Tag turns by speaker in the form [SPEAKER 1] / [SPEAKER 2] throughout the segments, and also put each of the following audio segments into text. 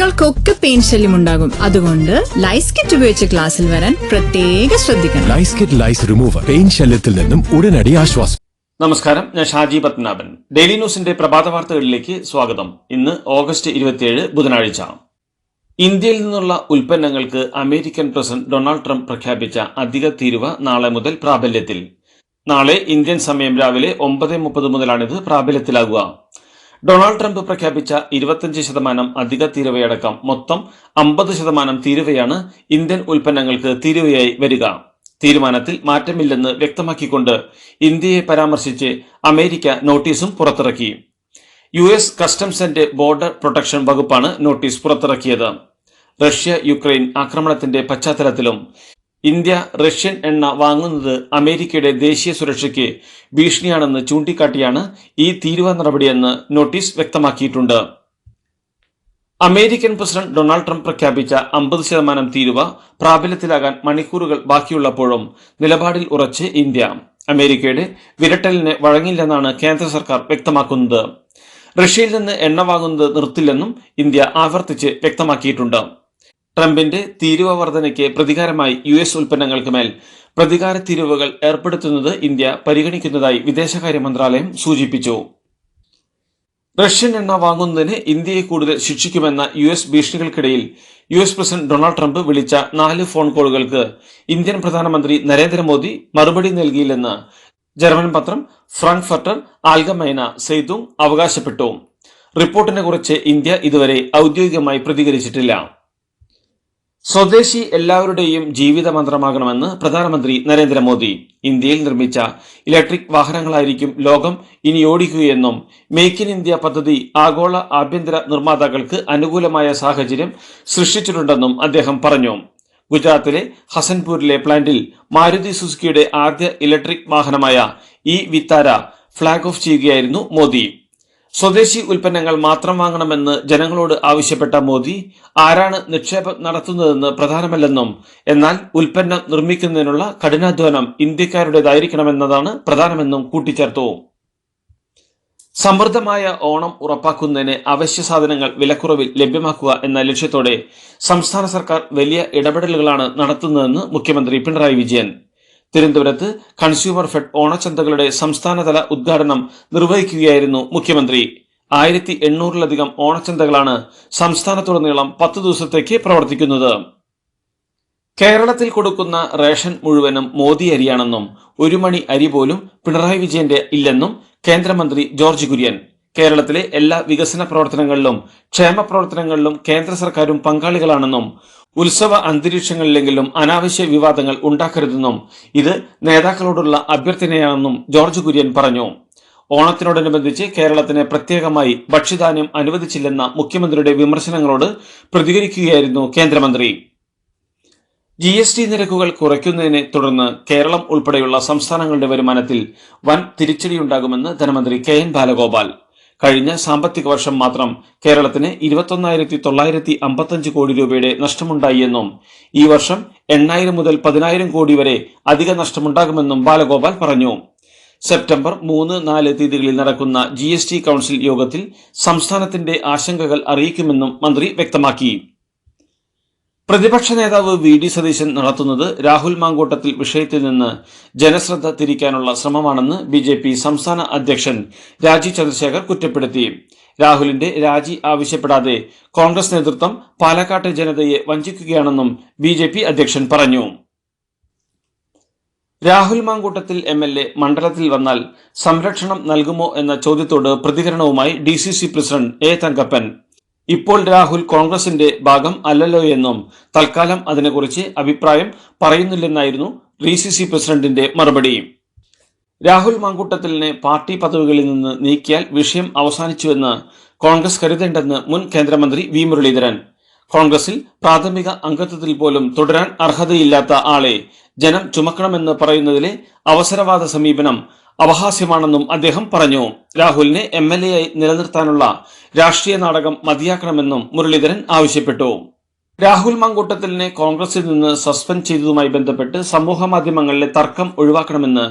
[SPEAKER 1] കുട്ടികൾക്കൊക്കെ പെയിൻ ശല്യം ഉണ്ടാകും അതുകൊണ്ട് ലൈസ് കിറ്റ് ഉപയോഗിച്ച് ക്ലാസ്സിൽ വരാൻ പ്രത്യേക ശ്രദ്ധിക്കണം
[SPEAKER 2] ലൈസ് കിറ്റ് ലൈസ് റിമൂവർ പെയിൻ ശല്യത്തിൽ നിന്നും ഉടനടി ആശ്വാസം
[SPEAKER 3] നമസ്കാരം ഞാൻ ഷാജി പത്മനാഭൻ ഡെയിലി ന്യൂസിന്റെ പ്രഭാത വാർത്തകളിലേക്ക് സ്വാഗതം ഇന്ന് ഓഗസ്റ്റ് ഇരുപത്തിയേഴ് ബുധനാഴ്ച ഇന്ത്യയിൽ നിന്നുള്ള ഉൽപ്പന്നങ്ങൾക്ക് അമേരിക്കൻ പ്രസിഡന്റ് ഡൊണാൾഡ് ട്രംപ് പ്രഖ്യാപിച്ച അധിക തീരുവ നാളെ മുതൽ പ്രാബല്യത്തിൽ നാളെ ഇന്ത്യൻ സമയം രാവിലെ ഒമ്പത് മുപ്പത് മുതലാണിത് പ്രാബല്യത്തിലാകുക ഡൊണാൾഡ് ട്രംപ് പ്രഖ്യാപിച്ച ഇരുപത്തഞ്ച് ശതമാനം അധിക തീരുവയടക്കം മൊത്തം അമ്പത് ശതമാനം തീരുവയാണ് ഇന്ത്യൻ ഉൽപ്പന്നങ്ങൾക്ക് തീരുവയായി വരിക തീരുമാനത്തിൽ മാറ്റമില്ലെന്ന് വ്യക്തമാക്കിക്കൊണ്ട് ഇന്ത്യയെ പരാമർശിച്ച് അമേരിക്ക നോട്ടീസും പുറത്തിറക്കി U S customs and border protection വകുപ്പാണ് നോട്ടീസ് പുറത്തിറക്കിയത് റഷ്യ യുക്രൈൻ ആക്രമണത്തിന്റെ പശ്ചാത്തലത്തിലും ഇന്ത്യ റഷ്യൻ എണ്ണ വാങ്ങുന്നത് അമേരിക്കയുടെ ദേശീയ സുരക്ഷയ്ക്ക് ഭീഷണിയാണെന്ന് ചൂണ്ടിക്കാട്ടിയാണ് ഈ തീരുവ നടപടിയെന്ന് നോട്ടീസ് വ്യക്തമാക്കിയിട്ടുണ്ട് അമേരിക്കൻ പ്രസിഡന്റ് ഡൊണാൾഡ് ട്രംപ് പ്രഖ്യാപിച്ച അമ്പത് ശതമാനം തീരുവ പ്രാബല്യത്തിലാകാൻ മണിക്കൂറുകൾ ബാക്കിയുള്ളപ്പോഴും നിലപാടിൽ ഉറച്ച് ഇന്ത്യ അമേരിക്കയുടെ വിരട്ടലിന് വഴങ്ങില്ലെന്നാണ് കേന്ദ്ര സർക്കാർ വ്യക്തമാക്കുന്നത് റഷ്യയിൽ നിന്ന് എണ്ണ വാങ്ങുന്നത് നിർത്തില്ലെന്നും ഇന്ത്യ ആവർത്തിച്ച് വ്യക്തമാക്കിയിട്ടുണ്ട് ട്രംപിന്റെ തീരുവ വർധനയ്ക്ക് പ്രതികാരമായി യു എസ് ഉൽപ്പന്നങ്ങൾക്ക് മേൽ പ്രതികാര തീരുവകൾ ഏർപ്പെടുത്തുന്നത് ഇന്ത്യ പരിഗണിക്കുന്നതായി വിദേശകാര്യ മന്ത്രാലയം സൂചിപ്പിച്ചു റഷ്യൻ എണ്ണ വാങ്ങുന്നതിന് ഇന്ത്യയെ കൂടുതൽ ശിക്ഷിക്കുമെന്ന യു എസ് ഭീഷണികൾക്കിടയിൽ U S president Donald Trump വിളിച്ച നാല് ഫോൺ കോളുകൾക്ക് ഇന്ത്യൻ പ്രധാനമന്ത്രി നരേന്ദ്രമോദി മറുപടി നൽകിയില്ലെന്ന് ജർമ്മൻ പത്രം ഫ്രാങ്ക്ഫർട്ടർ ആൽഗമൈന സെയ്തും അവകാശപ്പെട്ടു റിപ്പോർട്ടിനെ കുറിച്ച് ഇന്ത്യ ഇതുവരെ ഔദ്യോഗികമായി പ്രതികരിച്ചിട്ടില്ല സ്വദേശി എല്ലാവരുടെയും ജീവിത മന്ത്രമാകണമെന്ന് പ്രധാനമന്ത്രി നരേന്ദ്രമോദി ഇന്ത്യയിൽ നിർമ്മിച്ച ഇലക്ട്രിക് വാഹനങ്ങളായിരിക്കും ലോകം ഇനി ഓടിക്കുകയെന്നും മേക്ക് ഇൻ ഇന്ത്യ പദ്ധതി ആഗോള ആഭ്യന്തര നിർമ്മാതാക്കൾക്ക് അനുകൂലമായ സാഹചര്യം സൃഷ്ടിച്ചിട്ടുണ്ടെന്നും അദ്ദേഹം പറഞ്ഞു ഗുജറാത്തിലെ ഹസൻപൂരിലെ പ്ലാന്റിൽ മാരുതി സുസുക്കിയുടെ ആദ്യ ഇലക്ട്രിക് വാഹനമായ ഇ വിത്താര ഫ്ളാഗ് ഓഫ് ചെയ്യുകയായിരുന്നു മോദി സ്വദേശി ഉൽപ്പന്നങ്ങൾ മാത്രം വാങ്ങണമെന്ന് ജനങ്ങളോട് ആവശ്യപ്പെട്ട മോദി ആരാണ് നിക്ഷേപം നടത്തുന്നതെന്ന് പ്രധാനമല്ലെന്നും എന്നാൽ ഉൽപ്പന്നം നിർമ്മിക്കുന്നതിനുള്ള കഠിനാധ്വാനം ഇന്ത്യക്കാരുടേതായിരിക്കണമെന്നതാണ് പ്രധാനമെന്നും കൂട്ടിച്ചേർത്തു സമൃദ്ധമായ ഓണം ഉറപ്പാക്കുന്നതിന് അവശ്യ സാധനങ്ങൾ വിലക്കുറവിൽ ലഭ്യമാക്കുക എന്ന ലക്ഷ്യത്തോടെ സംസ്ഥാന സർക്കാർ വലിയ ഇടപെടലുകളാണ് നടത്തുന്നതെന്ന് മുഖ്യമന്ത്രി പിണറായി വിജയൻ തിരുവനന്തപുരത്ത് കൺസ്യൂമർ ഫെഡ് ഓണച്ചന്തകളുടെ സംസ്ഥാനതല ഉദ്ഘാടനം നിർവഹിക്കുകയായിരുന്നു മുഖ്യമന്ത്രി ആയിരത്തി എണ്ണൂറിലധികം ഓണച്ചന്തകളാണ് സംസ്ഥാനത്തുടനീളം പത്ത് ദിവസത്തേക്ക് പ്രവർത്തിക്കുന്നത് കേരളത്തിൽ കൊടുക്കുന്ന റേഷൻ മുഴുവനും മോദി അരിയാണെന്നും ഒരു മണി അരി പോലും പിണറായി വിജയന്റെ ഇല്ലെന്നും കേന്ദ്രമന്ത്രി ജോർജ് കുര്യൻ കേരളത്തിലെ എല്ലാ വികസന പ്രവർത്തനങ്ങളിലും ക്ഷേമ പ്രവർത്തനങ്ങളിലും കേന്ദ്ര സർക്കാരും പങ്കാളികളാണെന്നും ഉത്സവ അന്തരീക്ഷങ്ങളിലെങ്കിലും അനാവശ്യ വിവാദങ്ങൾ ഉണ്ടാക്കരുതെന്നും ഇത് നേതാക്കളോടുള്ള അഭ്യർത്ഥനയാണെന്നും ജോർജ് കുര്യൻ പറഞ്ഞു ഓണത്തിനോടനുബന്ധിച്ച് കേരളത്തിന് പ്രത്യേകമായി ഭക്ഷ്യധാന്യം അനുവദിച്ചില്ലെന്ന മുഖ്യമന്ത്രിയുടെ വിമർശനങ്ങളോട് പ്രതികരിക്കുകയായിരുന്നു കേന്ദ്രമന്ത്രി ജി എസ് ടി നിരക്കുകൾ കുറയ്ക്കുന്നതിനെ തുടർന്ന് കേരളം ഉൾപ്പെടെയുള്ള സംസ്ഥാനങ്ങളുടെ വരുമാനത്തിൽ വൻ തിരിച്ചടിയുണ്ടാകുമെന്ന് ധനമന്ത്രി കെ എൻ ബാലഗോപാൽ കഴിഞ്ഞ സാമ്പത്തിക വർഷം മാത്രം കേരളത്തിന് ഇരുപത്തൊന്നായിരത്തി തൊള്ളായിരത്തി അമ്പത്തഞ്ച് കോടി രൂപയുടെ നഷ്ടമുണ്ടായിയെന്നും ഈ വർഷം എണ്ണായിരം മുതൽ പതിനായിരം കോടി വരെ അധിക നഷ്ടമുണ്ടാകുമെന്നും ബാലഗോപാൽ പറഞ്ഞു സെപ്റ്റംബർ മൂന്ന് നാല് തീയതികളിൽ നടക്കുന്ന ജി കൗൺസിൽ യോഗത്തിൽ സംസ്ഥാനത്തിന്റെ ആശങ്കകൾ അറിയിക്കുമെന്നും മന്ത്രി വ്യക്തമാക്കി പ്രതിപക്ഷ നേതാവ് വി ഡി സതീശൻ നടത്തുന്നത് രാഹുൽ മാങ്കൂട്ടത്തിൽ വിഷയത്തിൽ നിന്ന് ജനശ്രദ്ധ തിരിക്കാനുള്ള ശ്രമമാണെന്ന് ബി ജെ പി സംസ്ഥാന അധ്യക്ഷൻ രാജി ചന്ദ്രശേഖർ കുറ്റപ്പെടുത്തി രാഹുലിന്റെ രാജി ആവശ്യപ്പെടാതെ കോൺഗ്രസ് നേതൃത്വം പാലക്കാട്ടെ ജനതയെ വഞ്ചിക്കുകയാണെന്നും ബി ജെ പി അധ്യക്ഷൻ പറഞ്ഞു Rahul Mamkootathil M L A മണ്ഡലത്തിൽ വന്നാൽ സംരക്ഷണം നൽകുമോ എന്ന ചോദ്യത്തോട് പ്രതികരണവുമായി D C C president A Thankappan ഇപ്പോൾ രാഹുൽ കോൺഗ്രസിന്റെ ഭാഗം അല്ലല്ലോ എന്നും തൽക്കാലം അതിനെക്കുറിച്ച് അഭിപ്രായം പറയുന്നില്ലെന്നായിരുന്നു ഡി സി സി പ്രസിഡന്റിന്റെ മറുപടി രാഹുൽ മാങ്കൂട്ടത്തിലിനെ പാർട്ടി പദവികളിൽ നിന്ന് നീക്കിയാൽ വിഷയം അവസാനിച്ചുവെന്ന് കോൺഗ്രസ് കരുതേണ്ടെന്ന് മുൻ കേന്ദ്രമന്ത്രി വി മുരളീധരൻ കോൺഗ്രസിൽ പ്രാഥമിക അംഗത്വത്തിൽ പോലും തുടരാൻ അർഹതയില്ലാത്ത ആളെ ജനം ചുമക്കണമെന്ന് പറയുന്നതിലെ അവസരവാദ സമീപനം അപഹാസ്യമാണെന്നും അദ്ദേഹം പറഞ്ഞു രാഹുലിനെ എം എൽ എ ആയി നിലനിർത്താനുള്ള രാഷ്ട്രീയ നാടകം മതിയാക്കണമെന്നും മുരളീധരൻ ആവശ്യപ്പെട്ടു രാഹുൽ മങ്കൂട്ടത്തിലിനെ കോൺഗ്രസിൽ നിന്ന് സസ്പെൻഡ് ചെയ്തതുമായി ബന്ധപ്പെട്ട് മാധ്യമങ്ങളിലെ തർക്കം ഒഴിവാക്കണമെന്ന്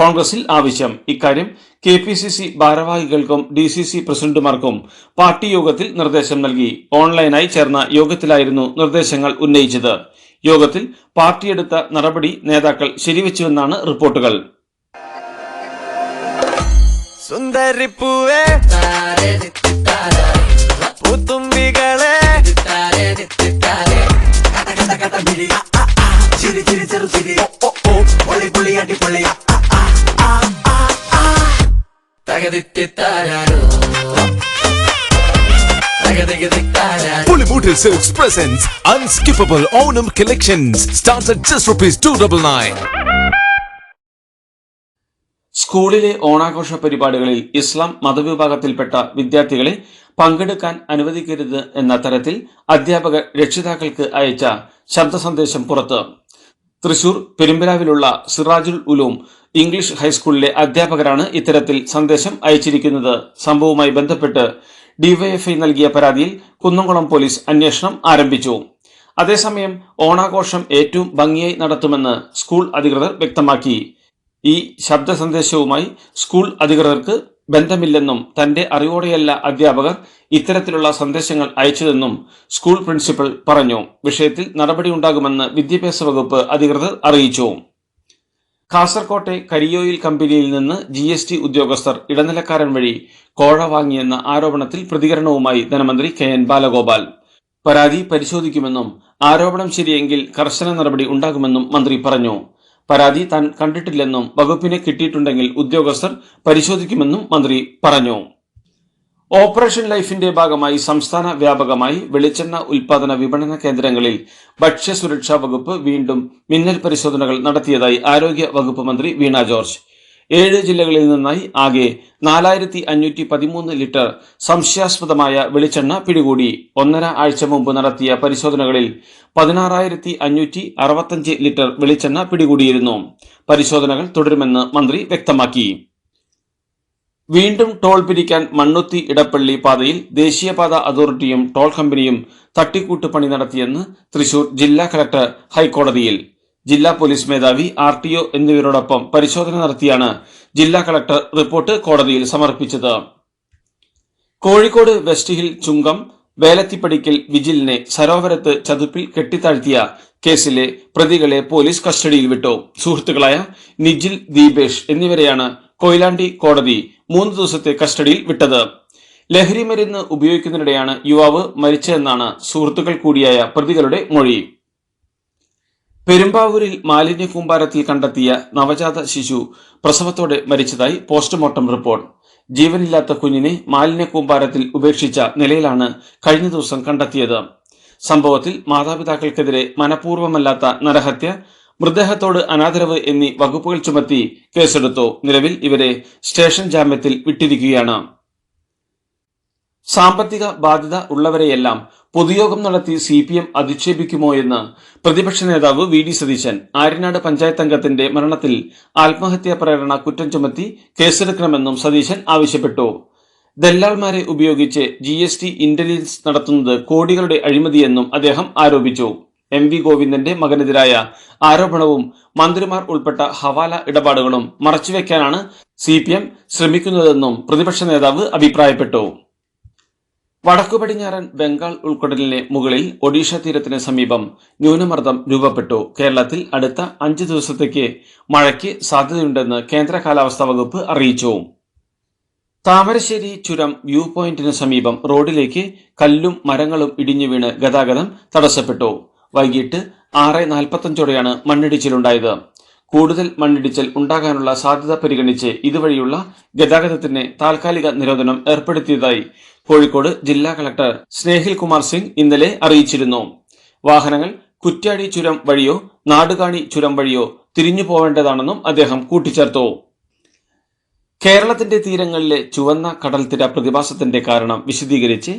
[SPEAKER 3] കോൺഗ്രസിൽ ആവശ്യം ഇക്കാര്യം കെ പി സി സി ഭാരവാഹികൾക്കും ഡി സി സി പ്രസിഡന്റുമാർക്കും പാർട്ടി യോഗത്തിൽ നിർദ്ദേശം നൽകി ഓൺലൈനായി ചേർന്ന യോഗത്തിലായിരുന്നു നിർദ്ദേശങ്ങൾ ഉന്നയിച്ചത് യോഗത്തിൽ പാർട്ടിയെടുത്ത നടപടി നേതാക്കൾ ശരിവെച്ചുവെന്നാണ് റിപ്പോർട്ടുകൾ സുന്ദരിപ്പൂവേ പൂത്തുമ്പികളെ ചിരി ചിരി ചെറു ചിരി പൊളി പൊളി അടിപൊളി
[SPEAKER 4] Pulimotil Silks presents unskippable Onam collections starts at just rupees 299. സ്കൂളിലെ ഓണാഘോഷ പരിപാടികളിൽ ഇസ്ലാം മതവിഭാഗത്തിൽപ്പെട്ട വിദ്യാർത്ഥികളെ പങ്കെടുക്കാൻ അനുവദിക്കരുത് എന്ന തരത്തിൽ അധ്യാപകർ രക്ഷിതാക്കൾക്ക് അയച്ച ശബ്ദ സന്ദേശം പുറത്ത് തൃശൂർ പെരുമ്പരാവിലുള്ള സിറാജുൽ ഉലൂം ഇംഗ്ലീഷ് ഹൈസ്കൂളിലെ അധ്യാപകരാണ് ഇത്തരത്തിൽ സന്ദേശം അയച്ചിരിക്കുന്നത് സംഭവവുമായി ബന്ധപ്പെട്ട് ഡിവൈഎഫ്ഐ നൽകിയ പരാതിയിൽ കുന്നംകുളം പോലീസ് അന്വേഷണം ആരംഭിച്ചു അതേസമയം ഓണാഘോഷം ഏറ്റവും ഭംഗിയായി നടത്തുമെന്ന് സ്കൂൾ അധികൃതർ വ്യക്തമാക്കി ഈ ശബ്ദ സന്ദേശവുമായി സ്കൂൾ അധികൃതർക്ക് ബന്ധമില്ലെന്നും തന്റെ അറിവോടെയല്ല അധ്യാപകർ ഇത്തരത്തിലുള്ള സന്ദേശങ്ങൾ അയച്ചതെന്നും സ്കൂൾ പ്രിൻസിപ്പൽ പറഞ്ഞു വിഷയത്തിൽ നടപടിയുണ്ടാകുമെന്ന് വിദ്യാഭ്യാസ വകുപ്പ് അധികൃതർ അറിയിച്ചു കാസർകോട്ടെ കരിയോയിൽ കമ്പനിയിൽ നിന്ന് ജി എസ് ടി ഉദ്യോഗസ്ഥർ ഇടനിലക്കാരൻ വഴി കോഴ വാങ്ങിയെന്ന ആരോപണത്തിൽ പ്രതികരണവുമായി ധനമന്ത്രി കെ എൻ ബാലഗോപാൽ പരാതി പരിശോധിക്കുമെന്നും ആരോപണം ശരിയെങ്കിൽ കർശന നടപടി ഉണ്ടാകുമെന്നും മന്ത്രി പറഞ്ഞു പരാതി താൻ കണ്ടിട്ടില്ലെന്നും വകുപ്പിന് കിട്ടിയിട്ടുണ്ടെങ്കിൽ ഉദ്യോഗസ്ഥർ പരിശോധിക്കുമെന്നും മന്ത്രി പറഞ്ഞു ഓപ്പറേഷൻ ലൈഫിന്റെ ഭാഗമായി സംസ്ഥാന വ്യാപകമായി വെളിച്ചെണ്ണ ഉൽപാദന വിപണന കേന്ദ്രങ്ങളിൽ ഭക്ഷ്യസുരക്ഷാ വകുപ്പ് വീണ്ടും മിന്നൽ പരിശോധനകൾ നടത്തിയതായി ആരോഗ്യ വകുപ്പ് മന്ത്രി വീണ ജോർജ് ഏഴ് ജില്ലകളിൽ നിന്നായി ആകെ നാലായിരത്തി അഞ്ഞൂറ്റി പതിമൂന്ന് ലിറ്റർ സംശയാസ്പദമായ വെളിച്ചെണ്ണ പിടികൂടി ഒന്നര ആഴ്ച മുമ്പ് നടത്തിയ പരിശോധനകളിൽ പതിനാറായിരത്തി അഞ്ഞൂറ്റി അറുപത്തഞ്ച് ലിറ്റർ വെളിച്ചെണ്ണ പിടികൂടിയിരുന്നു പരിശോധനകൾ തുടരുമെന്ന് മന്ത്രി വ്യക്തമാക്കി വീണ്ടും ടോൾ പിരിക്കാൻ മണ്ണുത്തി ഇടപ്പള്ളി പാതയിൽ ദേശീയപാത അതോറിറ്റിയും ടോൾ കമ്പനിയും തട്ടിക്കൂട്ട് പണി നടത്തിയെന്ന് തൃശൂർ ജില്ലാ കളക്ടർ ഹൈക്കോടതിയിൽ ജില്ലാ പോലീസ് മേധാവി ആർ ടി ഒ എന്നിവരോടൊപ്പം പരിശോധന നടത്തിയാണ് ജില്ലാ കളക്ടർ റിപ്പോർട്ട് കോടതിയിൽ സമർപ്പിച്ചത് കോഴിക്കോട് വെസ്റ്റ് ഹിൽ ചുങ്കം വേലത്തിപ്പടിക്കൽ വിജിലിനെ സരോവരത്ത് ചതുപ്പിൽ കെട്ടിത്താഴ്ത്തിയ കേസിലെ പ്രതികളെ പോലീസ് കസ്റ്റഡിയിൽ വിട്ടു സുഹൃത്തുക്കളായ നിജിൽ ദീപേഷ് എന്നിവരെയാണ് കൊയിലാണ്ടി കോടതി മൂന്ന് ദിവസത്തെ കസ്റ്റഡിയിൽ വിട്ടത് ലഹരി മരുന്ന് ഉപയോഗിക്കുന്നതിനിടെയാണ് യുവാവ് മരിച്ചതെന്നാണ് സുഹൃത്തുക്കൾ കൂടിയായ പ്രതികളുടെ മൊഴി പെരുമ്പാവൂരിൽ മാലിന്യ കൂമ്പാരത്തിൽ കണ്ടെത്തിയ നവജാത ശിശു പ്രസവത്തോടെ മരിച്ചതായി പോസ്റ്റ്മോർട്ടം റിപ്പോർട്ട് ജീവനില്ലാത്ത കുഞ്ഞിനെ മാലിന്യ കൂമ്പാരത്തിൽ ഉപേക്ഷിച്ച നിലയിലാണ് കഴിഞ്ഞ ദിവസം കണ്ടെത്തിയത് സംഭവത്തിൽ മാതാപിതാക്കൾക്കെതിരെ മനഃപൂർവ്വമല്ലാത്ത നരഹത്യ മൃതദേഹത്തോട് അനാദരവ് എന്നീ വകുപ്പുകൾ ചുമത്തി കേസെടുത്തു നിലവിൽ ഇവരെ സ്റ്റേഷൻ ജാമ്യത്തിൽ വിട്ടിരിക്കുകയാണ് സാമ്പത്തിക ബാധ്യത ഉള്ളവരെയെല്ലാം പൊതുയോഗം നടത്തി സി പി എം അധിക്ഷേപിക്കുമോ എന്ന് പ്രതിപക്ഷ നേതാവ് വി ഡി സതീശൻ ആര്യനാട് പഞ്ചായത്ത് അംഗത്തിന്റെ മരണത്തിൽ ആത്മഹത്യാ പ്രേരണ കുറ്റം ചുമത്തി കേസെടുക്കണമെന്നും സതീശൻ ആവശ്യപ്പെട്ടു ദല്ലാൾമാരെ ഉപയോഗിച്ച് ജി എസ് ടി ഇന്റലിജൻസ് നടത്തുന്നത് കോടികളുടെ അഴിമതിയെന്നും അദ്ദേഹം ആരോപിച്ചു എം വി ഗോവിന്ദന്റെ മകനെതിരായ ആരോപണവും മന്ത്രിമാർ ഉൾപ്പെട്ട ഹവാല ഇടപാടുകളും മറച്ചുവെക്കാനാണ് സി പി എം ശ്രമിക്കുന്നതെന്നും പ്രതിപക്ഷ നേതാവ് അഭിപ്രായപ്പെട്ടു വടക്കു പടിഞ്ഞാറൻ ബംഗാൾ ഉൾക്കടലിന് മുകളിൽ ഒഡീഷ തീരത്തിന് സമീപം ന്യൂനമർദ്ദം രൂപപ്പെട്ടു കേരളത്തിൽ അടുത്ത അഞ്ച് ദിവസത്തേക്ക് മഴയ്ക്ക് സാധ്യതയുണ്ടെന്ന് കേന്ദ്ര കാലാവസ്ഥാ വകുപ്പ് അറിയിച്ചു താമരശ്ശേരി ചുരം വ്യൂ പോയിന്റിന് സമീപം റോഡിലേക്ക് കല്ലും മരങ്ങളും ഇടിഞ്ഞു വീണ് ഗതാഗതം തടസ്സപ്പെട്ടു വൈകിട്ട് ആറ് നാൽപ്പത്തഞ്ചോടെയാണ് മണ്ണിടിച്ചിലുണ്ടായത് കൂടുതൽ മണ്ണിടിച്ചൽ ഉണ്ടാകാനുള്ള സാധ്യത പരിഗണിച്ച് ഇതുവഴിയുള്ള ഗതാഗതത്തിന് താൽക്കാലിക നിരോധനം ഏർപ്പെടുത്തിയതായി കോഴിക്കോട് ജില്ലാ കളക്ടർ സ്നേഹിൽ കുമാർ സിംഗ് ഇന്നലെ അറിയിച്ചിരുന്നു വാഹനങ്ങൾ കുറ്റ്യാടി ചുരം വഴിയോ നാടുകാണി ചുരം വഴിയോ തിരിഞ്ഞു പോവേണ്ടതാണെന്നും അദ്ദേഹം കൂട്ടിച്ചേർത്തു കേരളത്തിന്റെ തീരങ്ങളിലെ ചുവന്ന കടൽത്തിര പ്രതിഭാസത്തിന്റെ കാരണം വിശദീകരിച്ച്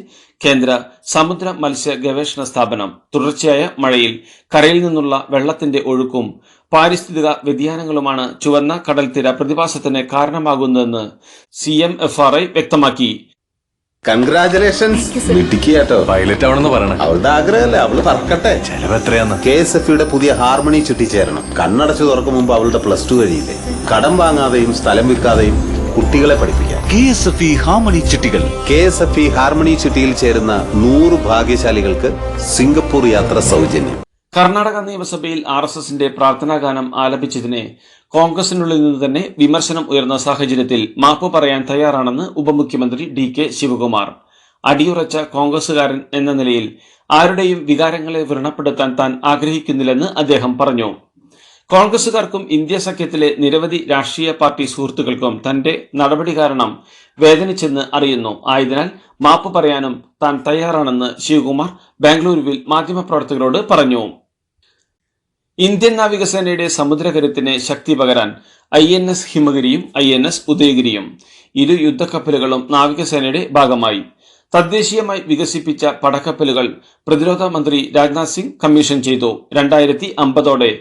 [SPEAKER 4] കേന്ദ്ര സമുദ്ര മത്സ്യ ഗവേഷണ സ്ഥാപനം തുടർച്ചയായ മഴയിൽ കരയിൽ നിന്നുള്ള വെള്ളത്തിന്റെ ഒഴുക്കും പാരിസ്ഥിതിക വ്യതിയാനങ്ങളുമാണ് ചുവന്ന കടൽത്തീര പ്രതിഭാസത്തിന് കാരണമാകുന്നതെന്ന് C M F R I വ്യക്തമാക്കി
[SPEAKER 5] കൺഗ്രാചുലേഷൻസ് പുതിയ ഹാർമണി ചുറ്റിച്ചേരണം കണ്ണടച്ചു തുറക്കും മുമ്പ് അവളുടെ പ്ലസ് ടു കഴിയില്ലേ കടം വാങ്ങാതെയും സ്ഥലം വിൽക്കാതെയും കുട്ടികളെ പഠിപ്പിക്കാം K S F E harmony ചുറ്റിയിൽ ചേരുന്ന നൂറ് ഭാഗ്യശാലികൾക്ക് സിംഗപ്പൂർ യാത്ര സൗജന്യം
[SPEAKER 6] കർണാടക നിയമസഭയിൽ ആർ എസ് എസിന്റെ പ്രാർത്ഥനാഗാനം ആലപിച്ചതിനെ കോൺഗ്രസിനുള്ളിൽ നിന്ന് തന്നെ വിമർശനം ഉയർന്ന സാഹചര്യത്തിൽ മാപ്പ് പറയാൻ തയ്യാറാണെന്ന് ഉപമുഖ്യമന്ത്രി ഡി കെ ശിവകുമാർ അടിയുറച്ച കോൺഗ്രസുകാരൻ എന്ന നിലയിൽ ആരുടെയും വികാരങ്ങളെ വ്രണപ്പെടുത്താൻ താൻ ആഗ്രഹിക്കുന്നില്ലെന്ന് അദ്ദേഹം പറഞ്ഞു കോൺഗ്രസുകാർക്കും ഇന്ത്യ സഖ്യത്തിലെ നിരവധി രാഷ്ട്രീയ പാർട്ടി സുഹൃത്തുക്കൾക്കും തന്റെ നടപടി കാരണം വേദനിച്ചെന്ന് അറിയുന്നു ആയതിനാൽ മാപ്പ് പറയാനും താൻ തയ്യാറാണെന്ന് ശിവകുമാർ ബാംഗ്ലൂരുവിൽ മാധ്യമപ്രവർത്തകരോട് പറഞ്ഞു
[SPEAKER 7] ഇന്ത്യൻ നാവികസേനയുടെ സമുദ്രകരത്തിന് ശക്തി പകരാൻ ഐ എൻ എസ് ഹിമഗിരിയും ഐ എൻ എസ് ഉദയഗിരിയും ഇരു യുദ്ധക്കപ്പലുകളും നാവികസേനയുടെ ഭാഗമായി തദ്ദേശീയമായി വികസിപ്പിച്ച പടക്കപ്പലുകൾ പ്രതിരോധ മന്ത്രി രാജ്നാഥ് സിംഗ് കമ്മീഷൻ ചെയ്തു രണ്ടായിരത്തി അമ്പതോടെ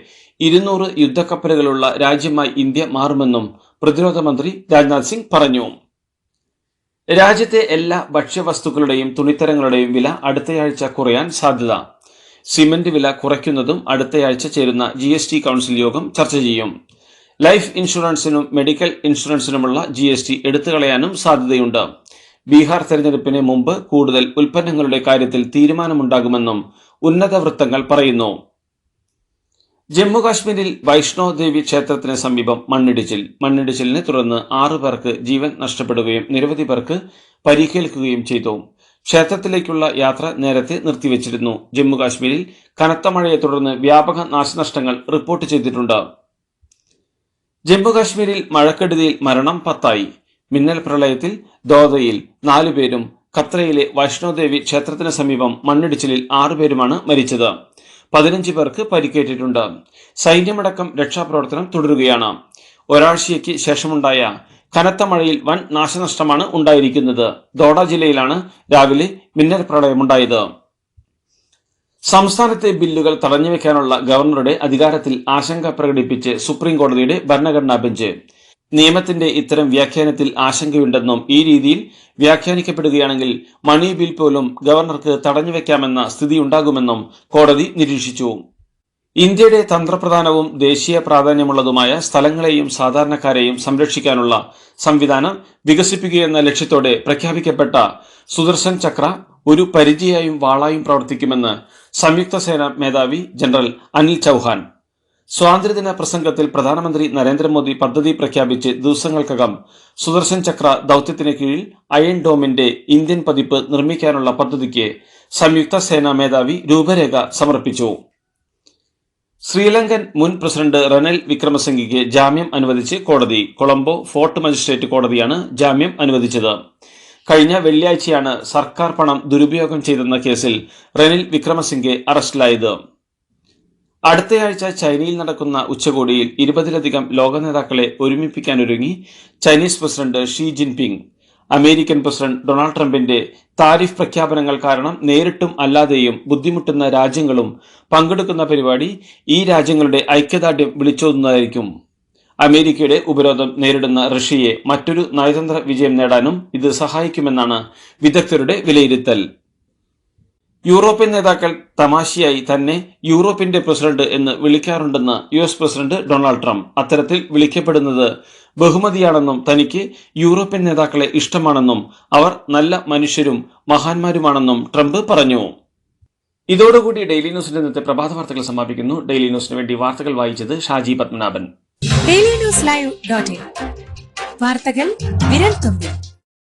[SPEAKER 7] ഇരുന്നൂറ് യുദ്ധക്കപ്പലുകളുള്ള രാജ്യമായി ഇന്ത്യ മാറുമെന്നും പ്രതിരോധ മന്ത്രി രാജ്നാഥ് സിംഗ് പറഞ്ഞു രാജ്യത്തെ എല്ലാ ഭക്ഷ്യവസ്തുക്കളുടെയും തുണിത്തരങ്ങളുടെയും വില അടുത്തയാഴ്ച കുറയാൻ സാധ്യത സിമന്റ് വില കുറയ്ക്കുന്നതും അടുത്തയാഴ്ച ചേരുന്ന ജി എസ് ടി കൗൺസിൽ യോഗം ചർച്ച ചെയ്യും ലൈഫ് ഇൻഷുറൻസിനും മെഡിക്കൽ ഇൻഷുറൻസിനുമുള്ള ജി എസ് ടി എടുത്തു സാധ്യതയുണ്ട് ബീഹാർ തെരഞ്ഞെടുപ്പിന് മുമ്പ് കൂടുതൽ ഉൽപ്പന്നങ്ങളുടെ കാര്യത്തിൽ തീരുമാനമുണ്ടാകുമെന്നും ഉന്നത വൃത്തങ്ങൾ പറയുന്നു ജമ്മുകാശ്മീരിൽ വൈഷ്ണോ ദേവി ക്ഷേത്രത്തിന് സമീപം മണ്ണിടിച്ചിൽ മണ്ണിടിച്ചിലിനെ തുടർന്ന് ആറു പേർക്ക് ജീവൻ നഷ്ടപ്പെടുകയും നിരവധി പേർക്ക് പരിക്കേൽക്കുകയും ചെയ്തു ക്ഷേത്രത്തിലേക്കുള്ള യാത്ര നേരത്തെ നിർത്തിവച്ചിരുന്നു ജമ്മു കാശ്മീരിൽ കനത്ത മഴയെ തുടർന്ന് വ്യാപക നാശനഷ്ടങ്ങൾ റിപ്പോർട്ട് ചെയ്തിട്ടുണ്ട് ജമ്മു കാശ്മീരിൽ മഴക്കെടുതിയിൽ മരണം പത്തായി മിന്നൽ പ്രളയത്തിൽ ദോദയിൽ നാലുപേരും ഖത്രയിലെ വൈഷ്ണോദേവി ക്ഷേത്രത്തിന് സമീപം മണ്ണിടിച്ചിലിൽ ആറുപേരുമാണ് മരിച്ചത് പതിനഞ്ച് പേർക്ക് പരിക്കേറ്റിട്ടുണ്ട് സൈന്യമടക്കം രക്ഷാപ്രവർത്തനം തുടരുകയാണ് ഒരാഴ്ചയ്ക്ക് ശേഷമുണ്ടായ കനത്ത മഴയിൽ വൻ നാശനഷ്ടമാണ് ഉണ്ടായിരിക്കുന്നത് ദോഡ ജില്ലയിലാണ് രാവിലെ മിന്നൽ പ്രളയമുണ്ടായത് സംസ്ഥാനത്തെ ബില്ലുകൾ തടഞ്ഞുവെക്കാനുള്ള ഗവർണറുടെ അധികാരത്തിൽ ആശങ്ക പ്രകടിപ്പിച്ച് സുപ്രീം കോടതിയുടെ ഭരണഘടനാ ബെഞ്ച് നിയമത്തിന്റെ ഇത്തരം വ്യാഖ്യാനത്തിൽ ആശങ്കയുണ്ടെന്നും ഈ രീതിയിൽ വ്യാഖ്യാനിക്കപ്പെടുകയാണെങ്കിൽ മണി ബിൽ പോലും ഗവർണർക്ക് തടഞ്ഞുവെക്കാമെന്ന സ്ഥിതിയുണ്ടാകുമെന്നും കോടതി നിരീക്ഷിച്ചു ഇന്ത്യയുടെ തന്ത്രപ്രധാനവും ദേശീയ പ്രാധാന്യമുള്ളതുമായ സ്ഥലങ്ങളെയും സാധാരണക്കാരെയും സംരക്ഷിക്കാനുള്ള സംവിധാനം വികസിപ്പിക്കുകയെന്ന ലക്ഷ്യത്തോടെ പ്രഖ്യാപിക്കപ്പെട്ട സുദർശൻ ചക്ര ഒരു പരിചയായും വാളായും പ്രവർത്തിക്കുമെന്ന് സംയുക്ത സേന മേധാവി ജനറൽ അനിൽ ചൌഹാൻ സ്വാതന്ത്ര്യദിന പ്രസംഗത്തിൽ പ്രധാനമന്ത്രി നരേന്ദ്രമോദി പദ്ധതി പ്രഖ്യാപിച്ച് ദിവസങ്ങൾക്കകം സുദർശൻ ചക്ര ദൌത്യത്തിന് കീഴിൽ അയൺ ഡോമിന്റെ ഇന്ത്യൻ പതിപ്പ് നിർമ്മിക്കാനുള്ള പദ്ധതിക്ക് സംയുക്ത സേനാ മേധാവി രൂപരേഖ സമർപ്പിച്ചു ശ്രീലങ്കൻ മുൻ പ്രസിഡന്റ് റനിൽ വിക്രമസിംഗയ്ക്ക് ജാമ്യം അനുവദിച്ച് കോടതി കൊളംബോ ഫോർട്ട് മജിസ്ട്രേറ്റ് കോടതിയാണ് ജാമ്യം അനുവദിച്ചത് കഴിഞ്ഞ വെള്ളിയാഴ്ചയാണ് സർക്കാർ പണം ദുരുപയോഗം ചെയ്തെന്ന കേസിൽ റനിൽ വിക്രമസിംഗെ അറസ്റ്റിലായത് അടുത്തയാഴ്ച ചൈനയിൽ നടക്കുന്ന ഉച്ചകോടിയിൽ ഇരുപതിലധികം ലോക നേതാക്കളെ ഒരുമിപ്പിക്കാനൊരുങ്ങി Chinese president Xi Jinping American president Donald ട്രംപിന്റെ താരിഫ് പ്രഖ്യാപനങ്ങൾ കാരണം നേരിട്ടും അല്ലാതെയും ബുദ്ധിമുട്ടുന്ന രാജ്യങ്ങളും പങ്കെടുക്കുന്ന പരിപാടി ഈ രാജ്യങ്ങളുടെ ഐക്യദാർഢ്യം വിളിച്ചോതുന്നതായിരിക്കും അമേരിക്കയുടെ ഉപരോധം നേരിടുന്ന റഷ്യയെ മറ്റൊരു നയതന്ത്ര വിജയം നേടാനും ഇത് സഹായിക്കുമെന്നാണ് വിദഗ്ധരുടെ വിലയിരുത്തൽ യൂറോപ്യൻ നേതാക്കൾ തമാശയായി തന്നെ യൂറോപ്പിന്റെ പ്രസിഡന്റ് എന്ന് വിളിക്കാറുണ്ടെന്ന് U S president Donald Trump അത്തരത്തിൽ വിളിക്കപ്പെടുന്നത് ബഹുമതിയാണെന്നും തനിക്ക് യൂറോപ്യൻ നേതാക്കളെ ഇഷ്ടമാണെന്നും അവർ നല്ല മനുഷ്യരും മഹാന്മാരുമാണെന്നും ട്രംപ് പറഞ്ഞു
[SPEAKER 8] ഇതോടുകൂടി ഡെയിലി ന്യൂസിന്റെ ഇന്നത്തെ പ്രഭാത വാർത്തകൾ സമാപിക്കുന്നു ഡെയിലി ന്യൂസിന് വേണ്ടി വാർത്തകൾ വായിച്ചത് Shaji Padmanabhan daily news live വാർത്തകൾ വിരൽ തുമ്പിൽ